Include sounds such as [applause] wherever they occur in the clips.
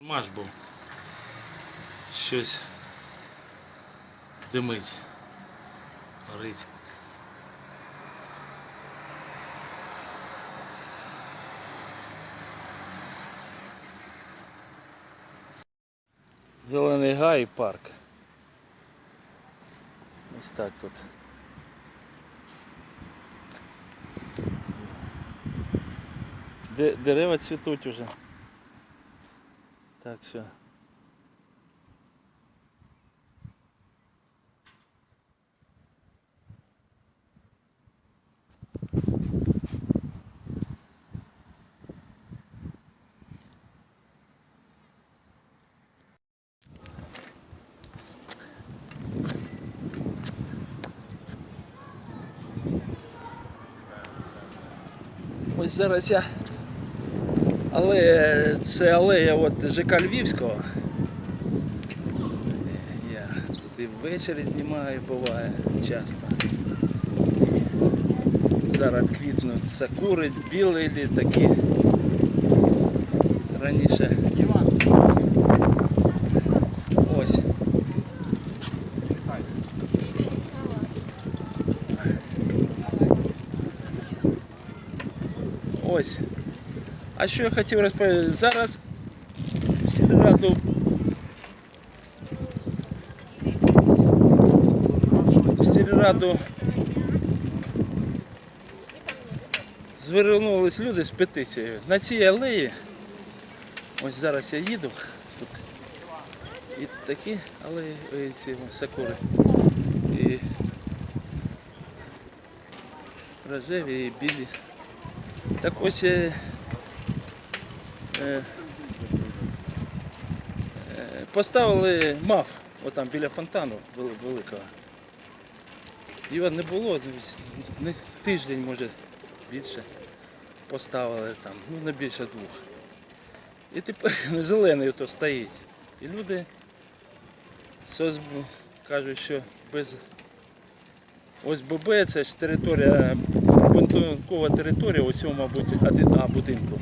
Маш був. Щось димить. Горить. Зелений гай і парк. Ось так тут. Де, дерева цвітуть уже. Так що. Ось зараз я. Але це алея от ЖК Львівського. Я тут і ввечері знімаю, буває часто. І зараз квітнуть сакури, білі такі. Раніше. Ось. Ось. А що я хотів розповісти? Зараз в сільраду в сільраду звернулись люди з петицією. На цій алеї, ось зараз я їду, тут і такі алеї, ой, ці сакури. І рожеві, і білі. Так ось е, поставили мав отам біля фонтану великого. Його не було, не, тиждень, може більше. Поставили там, ну не більше двох. І тепер [laughs] зелений ото стоїть. І люди кажуть, що без ОСББ це ж територія, прибудинкова територія ось цього, мабуть, А будинку.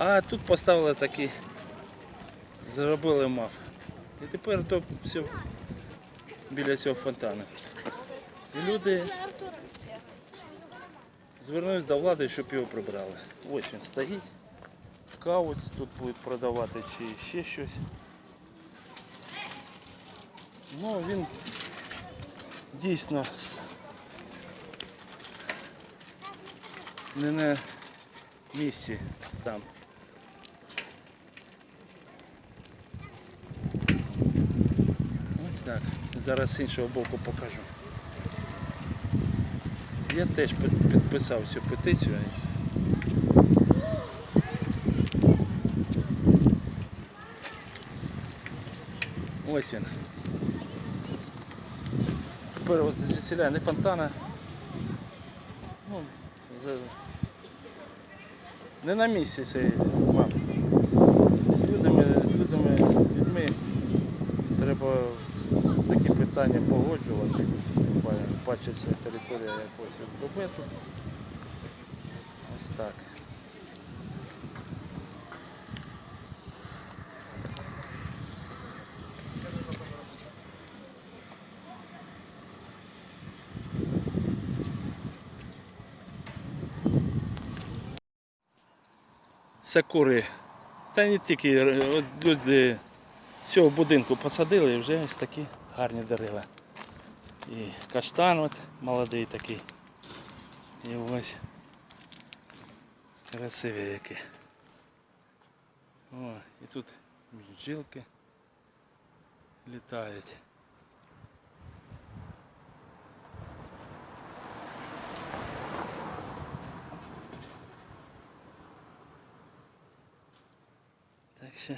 А тут поставили такий, зробили мав. І тепер то все біля цього фонтану. І люди звернулись до влади, щоб його прибрали. Ось він стоїть. Каву тут будуть продавати чи ще щось. Ну, він дійсно не на місці там. Так. Зараз з іншого боку покажу. Я теж підписав цю петицію. Ось він. Тепер от звідсіля не фонтана. Ну, за... Не на місці цей мав. З людьми, з людьми, з людьми треба такі питання погоджувати. Паче- це територія якогось СББ тут. Ось так. Сакури. Та не тільки е, люди з цього будинку посадили і вже ось такі гарні дерева. І каштан от молодий такий. І ось красиві які. О, і тут бджілки літають. Так що